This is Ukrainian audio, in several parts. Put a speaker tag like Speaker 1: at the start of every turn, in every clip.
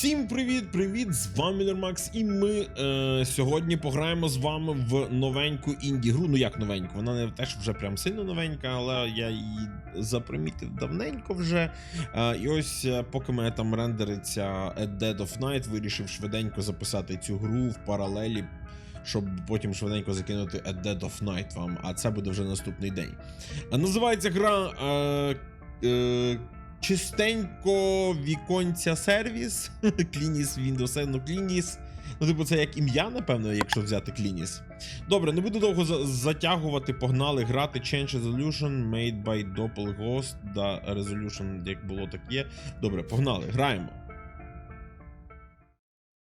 Speaker 1: Всім привіт, привіт! З вами Нермакс, і ми е, сьогодні пограємо з вами в новеньку інді-гру. Ну як новеньку, вона не теж вже прям сильно новенька, але я її запримітив давненько вже. Е, і ось е, поки мене там рендериться A Dead of Night, вирішив швиденько записати цю гру в паралелі. Щоб потім швиденько закинути A Dead of Night вам, а це буде вже наступний день. Називається гра е, е, Чистенько віконця сервіс. Клініс Windows, ну Клініс. Ну, типу, це як ім'я, напевно, якщо взяти Клініс. Добре, не буду довго за- затягувати, погнали грати Change Resolution made by Doppelghost. Да, Resolution, як було, так є. Добре, погнали, граємо.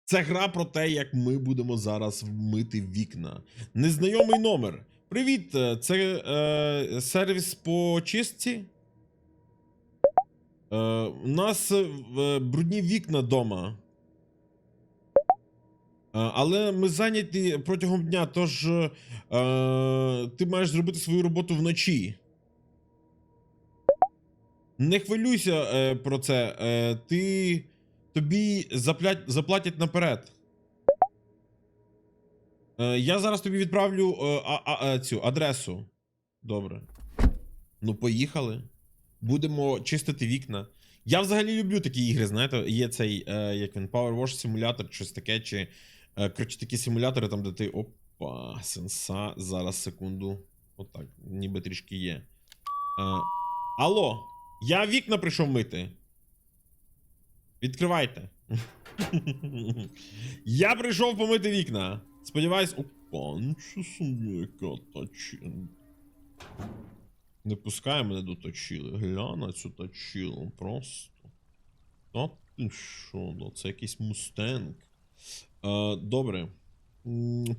Speaker 1: Це гра про те, як ми будемо зараз вмити вікна. Незнайомий номер. Привіт, е, це е, сервіс по чистці. Е, у нас е, е, брудні вікна вдома. Але ми зайняті протягом дня, тож е, ти маєш зробити свою роботу вночі. Не хвилюйся е, про це. Е, ти. Тобі заплять, заплатять наперед. Е, я зараз тобі відправлю е, а, а, цю адресу. Добре. Ну, поїхали. Будемо чистити вікна. Я взагалі люблю такі ігри, знаєте, є цей, е, як він, Power Wash симулятор, щось таке, чи. Е, коротше, такі симулятори, там, де ти. Опа, сенса. Зараз секунду. Отак, ніби трішки є. Е, алло, я вікна прийшов мити. Відкривайте. я прийшов помити вікна. Сподіваюсь. Опа, нічого собі, яка тачин. Не пускай мене до точили. Глянь на цю точилу просто. Та ти що, да, це якийсь мустенг. Е, добре.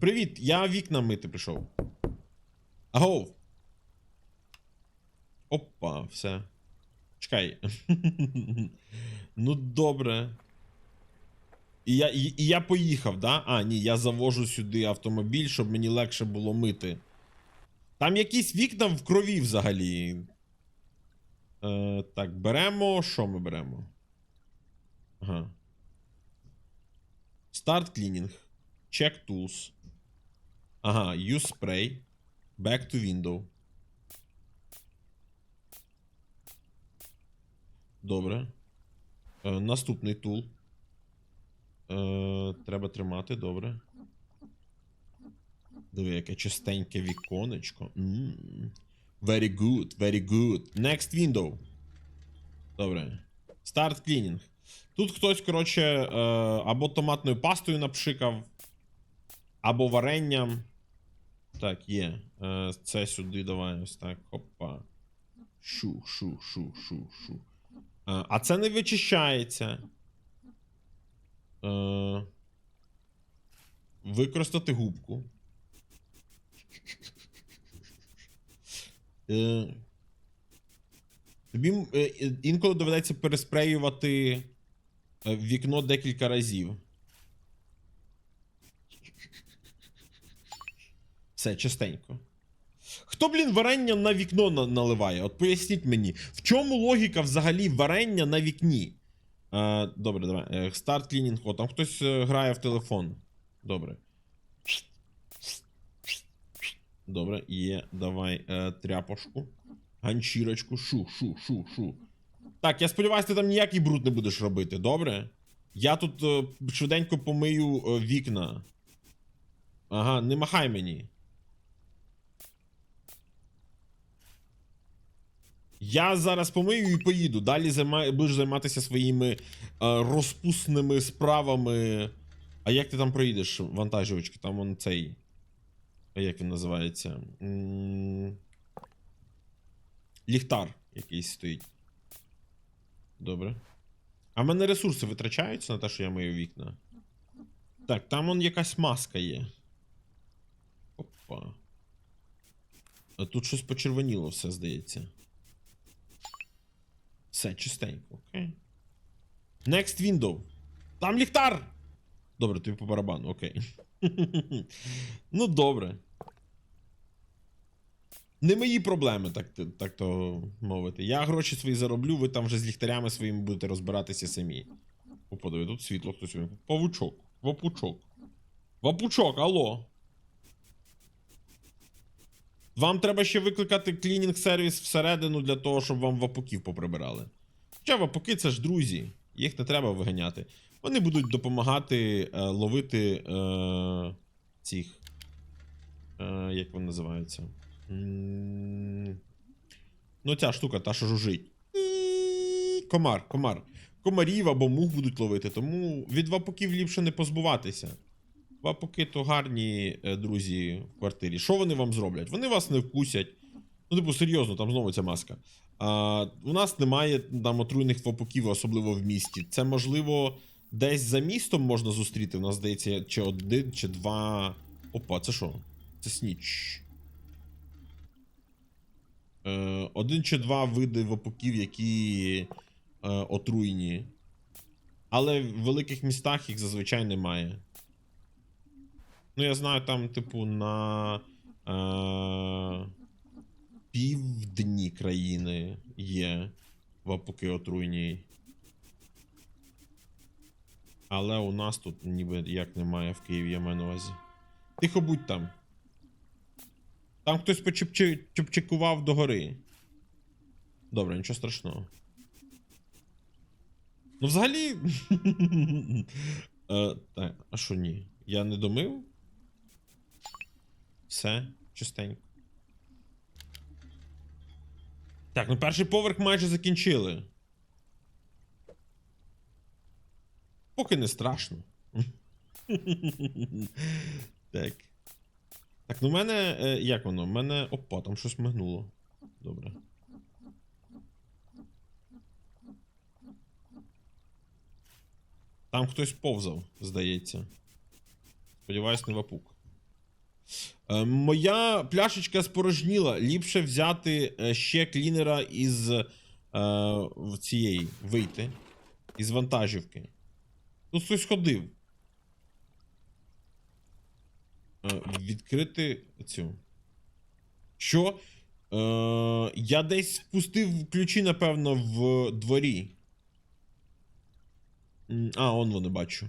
Speaker 1: Привіт, я вікна мити прийшов. Агов. Опа, все. Чекай. ну, добре. І я, і, і я поїхав, да? А, ні, я завожу сюди автомобіль, щоб мені легше було мити. Там якісь вікна в крові взагалі. Е, так, беремо. Що ми беремо? Ага. Start cleaning. Check tools. Ага, use spray. Back to window. Добре. Е, наступний тул. Е, треба тримати, добре. Диви, яке чистеньке віконечко. М. Very good, very good. Next window. Добре. Start cleaning. Тут хтось, коротше, е, або томатною пастою напшикав, або варенням. Так, є. Е, це сюди давай ось так. Опа. Шу, шу, шу, шу, шу. Е, а це не вичищається. Використати губку. Е, Тобі е, інколи доведеться переспреювати е, вікно декілька разів. Все, частенько. Хто, блін, варення на вікно на- наливає? От поясніть мені, в чому логіка взагалі варення на вікні? Е, добре, давай. Старт клінінг. О, там хтось грає в телефон. Добре. Добре, є. Давай е, тряпочку. Ганчірочку. Шу, шу, шу, шу. Так, я сподіваюся, ти там ніякий бруд не будеш робити, добре? Я тут е, швиденько помию е, вікна. Ага, не махай мені. Я зараз помию і поїду. Далі займа... будеш займатися своїми е, розпусними справами. А як ти там проїдеш, вантажівочки? Там он цей. Як він називається? Ліхтар якийсь стоїть. Добре. А в мене ресурси витрачаються на те, що я мию вікна. Так, там он якась маска є. Опа. А тут щось почервоніло все, здається. Все, чистенько, окей. Next window. Там ліхтар! Добре, тобі по барабану, окей. ну, добре. Не мої проблеми, так, так то мовити. Я гроші свої зароблю, ви там вже з ліхтарями своїми будете розбиратися самі. Диви, тут світло хтось. Павучок. Вапучок. Вапучок, алло. Вам треба ще викликати клінінг сервіс всередину для того, щоб вам вапуків поприбирали. Хоча вапуки це ж друзі, їх не треба виганяти. Вони будуть допомагати е, ловити е, цих. Е, як вони називаються? Ну, ця штука, та, що жужить. Комар, комар. Комарів або мух будуть ловити, тому від вапуків ліпше не позбуватися. Вапуки то гарні е, друзі в квартирі. Що вони вам зроблять? Вони вас не вкусять. Ну, типу, серйозно, там знову ця маска. А, у нас немає там отруйних вапуків, особливо в місті. Це можливо десь за містом можна зустріти. У нас здається, чи один, чи два. Опа, це що? Це сніч. Е, один чи два види вапуків, які е, отруйні. Але в великих містах їх зазвичай немає. Ну, я знаю, там, типу, на е, півдні країни є вапуки отруйні. Але у нас тут ніби як немає в Києві, я маю на увазі. Тихо будь там. Там хтось почепчикував догори. Добре, нічого страшного. Ну, взагалі. е, так, а що ні? Я не домив? Все, чистенько. Так, ну перший поверх майже закінчили. Поки не страшно. так. Так, ну в мене. е, як воно? В мене. Опа, там щось мигнуло. Добре. Там хтось повзав, здається. Сподіваюсь, не вапук. Е, моя пляшечка спорожніла. Ліпше взяти е, ще клінера із е, цієї вийти. Із вантажівки. Тут хтось ходив. Е, відкрити цю. Що? Е, я десь спустив ключі, напевно, в дворі. А, он вони бачу.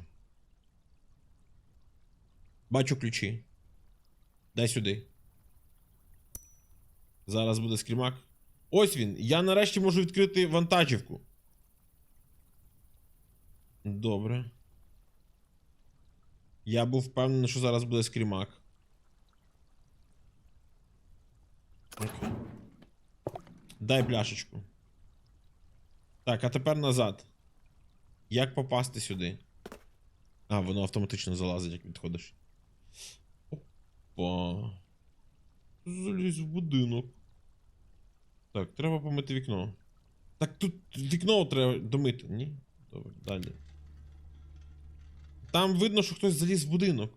Speaker 1: Бачу ключі. Дай сюди. Зараз буде скрімак. Ось він. Я нарешті можу відкрити вантажівку. Добре. Я був впевнений, що зараз буде скрімак. Окей. Дай пляшечку. Так, а тепер назад. Як попасти сюди? А, воно автоматично залазить, як відходиш. Опа. Залізь в будинок. Так, треба помити вікно. Так тут вікно треба домити. Ні? Добре, далі. Там видно, що хтось заліз в будинок.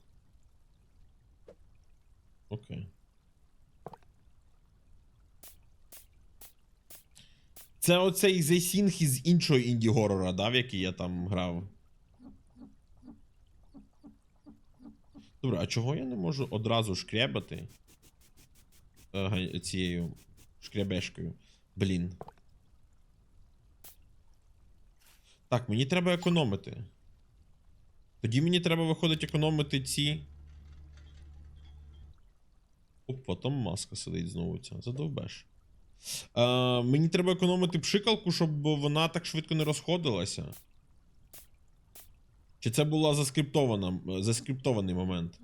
Speaker 1: Окей. Це оцей зейсінг із іншого інді-горора, да, в який я там грав. Добре, а чого я не можу одразу шкрябати е, цією шкрябешкою? Блін. Так, мені треба економити. Тоді мені треба виходить економити ці. Опа, там маска сидить знову ця. Задовбеш. Е, мені треба економити пшикалку, щоб вона так швидко не розходилася. Чи це була заскриптована, заскриптований момент?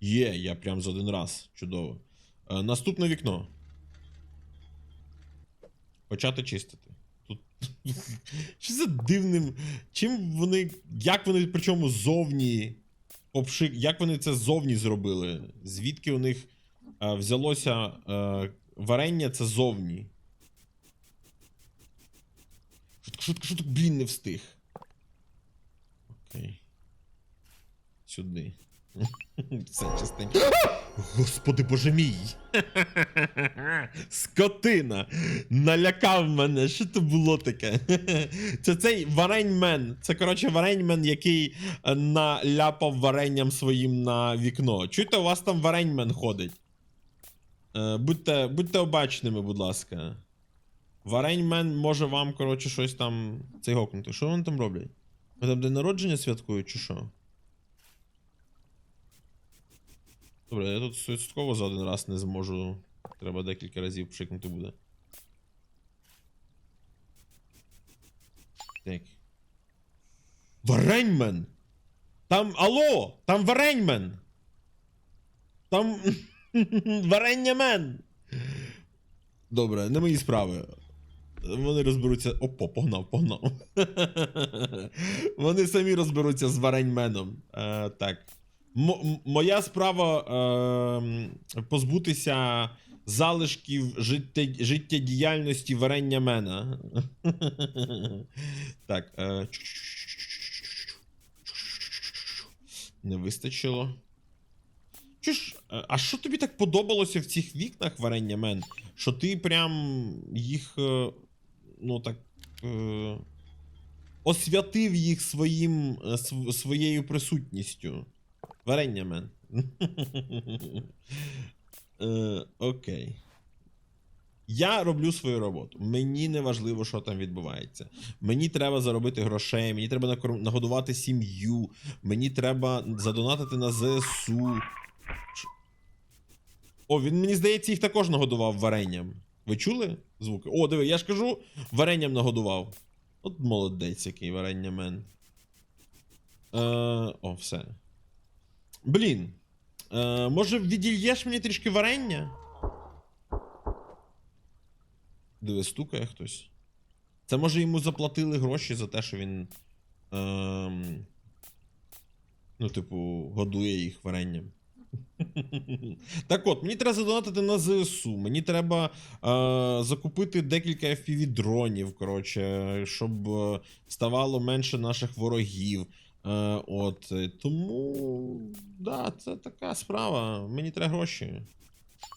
Speaker 1: Є, я прям за один раз. Чудово. Е, наступне вікно. Почати чистити. Тут. Що за дивним. Чим вони. Як вони причому зовні. Обшик... Як вони це зовні зробили? Звідки у них е, взялося е, варення це зовні? Шутка, шутка, шутка, блін, не встиг. Окей. Сюди. Все частенько. Господи боже мій. Скотина. Налякав мене. Що це було таке? Це цей вареньмен. Це, коротше, вареньмен, який е, наляпав варенням своїм на вікно. Чуєте, у вас там вареньмен ходить. Е, будьте, будьте обачними, будь ласка. Вареньмен може вам, коротше, щось там цей гокнути. Що вони там роблять? Ви там день народження святкують, чи що? Добре, я тут 100% за один раз не зможу. Треба декілька разів пшикнути буде. Так. Вареньмен! Там. Алло! Там вареньмен! Там. Вареннямен! Добре, не мої справи. Вони розберуться. Опа, погнав, погнав. Вони самі розберуться з вареньменом. Е, так. М- моя справа е, позбутися залишків житте- життєдіяльності варення мена. так. Е, не вистачило. Чи ж, е, а що тобі так подобалося в цих вікнах варення мен? Що ти прям їх. е, Ну так. Е, освятив їх своїм, е, св- своєю присутністю. Варення мен. Е, окей. Я роблю свою роботу. Мені не важливо, що там відбувається. Мені треба заробити грошей, мені треба нагодувати сім'ю, мені треба задонатити на ЗСУ. О, він мені здається, їх також нагодував варенням. Ви чули звуки? О, диви, я ж кажу, варенням нагодував. От молодець, який варення мен. Е, о, все. Блін. Е, може, відільєш мені трішки варення? Диви, стукає хтось. Це може йому заплатили гроші за те, що він. Ем, ну, типу, годує їх варенням. Так от, мені треба задонатити на ЗСУ. Мені треба е, закупити декілька FPV дронів, коротше, щоб е, ставало менше наших ворогів. Е, от, е, тому, да, це така справа. Мені треба гроші.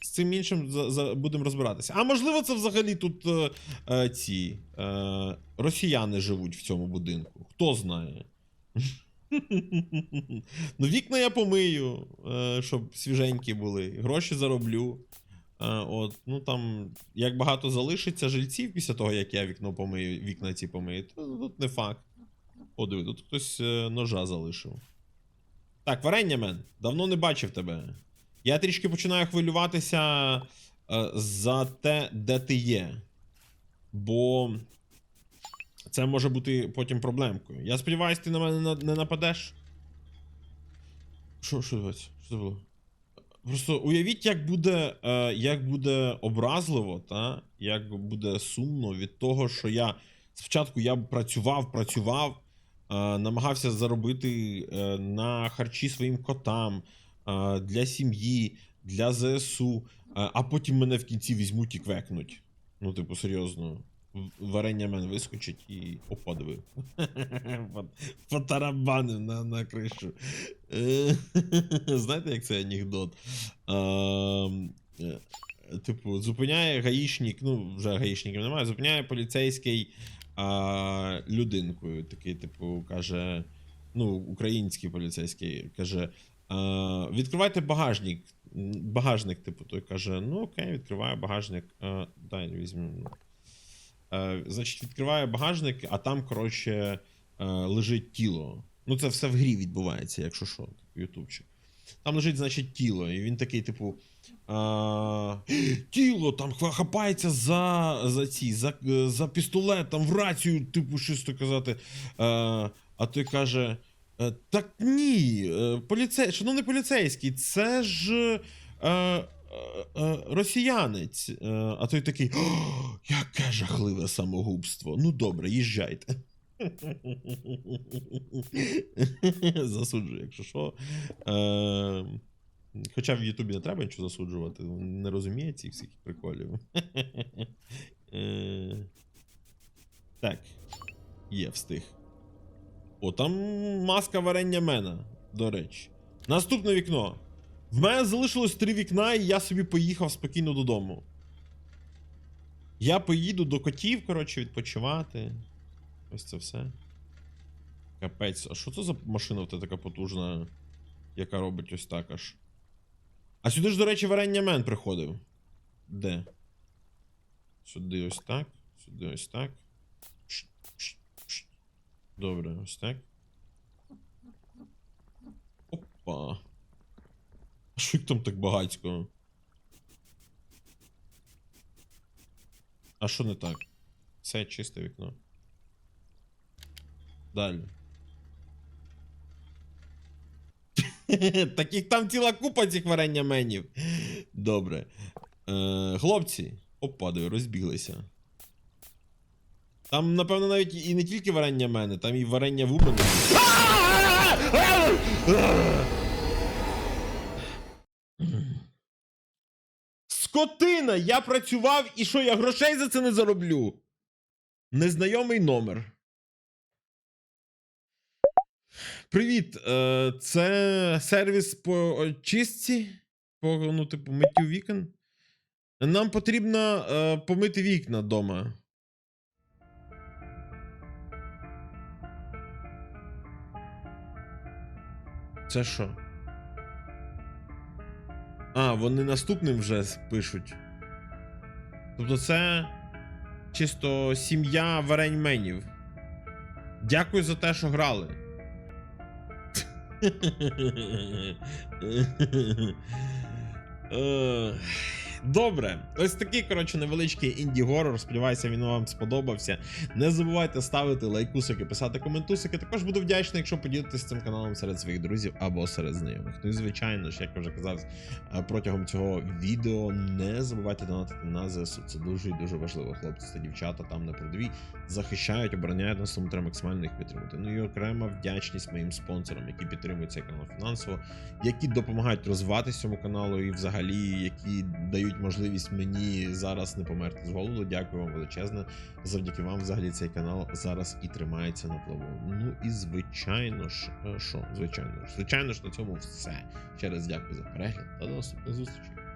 Speaker 1: З цим іншим за, за, будемо розбиратися. А можливо, це взагалі тут е, е, ці е, росіяни живуть в цьому будинку. Хто знає? ну, вікна я помию, е, щоб свіженькі були. Гроші зароблю. Е, от, ну там, як багато залишиться жильців після того, як я вікно помию, вікна ці помию, то тут не факт. О, диви, тут хтось е, ножа залишив. Так, варення мен, давно не бачив тебе. Я трішки починаю хвилюватися е, за те, де ти є. Бо це може бути потім проблемкою. Я сподіваюся, ти на мене не нападеш. Що, що відбувається? Що це було? Просто уявіть, як буде, е, як буде образливо, та? як буде сумно від того, що я спочатку я працював, працював, намагався заробити е, на харчі своїм котам, е, для сім'ї, для ЗСУ, е, а потім мене в кінці візьмуть і квекнуть. Ну, типу, серйозно. Варення мен вискочить і опадив. Потарабанив на, на кришу. Е, Знаєте, як це анекдот? Е, Типу, зупиняє гаїшник, ну, вже гаїшників немає, зупиняє поліцейський а, людинкою. Такий, типу, каже, ну, український поліцейський каже: а, відкривайте багажник. Багажник, типу, той каже: ну окей, відкриваю багажник. А, дай візьму. Е, значить, відкриває багажник, а там, коротше, лежить тіло. Ну, це все в грі відбувається, якщо що, типу, ютубчик. Там лежить, значить, тіло, і він такий, типу. А, тіло там хапається за, за ці, за, за пістолет, там в рацію, типу, щось то казати. А, а той каже: «Е, Так ні, е, поліцей, шановний поліцейський, це ж. Е, е, росіянець. А той такий. Яке жахливе самогубство. Ну добре, їжджайте. Засуджую, якщо що. Е, хоча в Ютубі не треба нічого засуджувати, не розуміє цих всіх приколів. Е, так. Є, встиг. О, там маска варення мена, до речі. Наступне вікно. В мене залишилось три вікна, і я собі поїхав спокійно додому. Я поїду до котів, коротше, відпочивати. Ось це все. Капець, а що це за машина в така потужна, яка робить ось так аж? А сюди ж, до речі, варення мен приходив. Де? Сюди ось так. Сюди ось так. Добре, ось так. Опа. А що їх там так багатько? А що не так? Це чисте вікно. Далі. Таких там ціла купа цих варення менів. Добре. Е, хлопці. Опа, диви, розбіглися. Там, напевно, навіть і не тільки варення мене, там і варення вумени. Скотина! Я працював і що, я грошей за це не зароблю? Незнайомий номер. Привіт, е, це сервіс по очистці, по, ну, типу, миттю вікон. Нам потрібно е, помити вікна вдома. Це що? А, вони наступним вже пишуть. Тобто це чисто сім'я вареньменів. Дякую за те, що грали. Е, Добре, ось такий, коротше, невеличкий інді-горор. Сподіваюся, він вам сподобався. Не забувайте ставити лайкусики, писати коментусики. Також буду вдячний, якщо поділитесь цим каналом серед своїх друзів або серед знайомих. Ну і звичайно ж, як я вже казав е, протягом цього відео, не забувайте донатити на ЗСУ. Це дуже і дуже важливо. Хлопці та дівчата там на передовій захищають, обороняють нас, тому треба максимально їх підтримати. Ну і окрема вдячність моїм спонсорам, які підтримують цей канал фінансово, які допомагають розвиватися цьому каналу, і взагалі які дають можливість мені зараз не померти з голоду. Дякую вам величезне. Завдяки вам, взагалі, цей канал зараз і тримається на плаву. Ну і звичайно ж, е, що, звичайно ж, звичайно ж, на цьому все. Ще раз дякую за перегляд та до наступних зустрічей.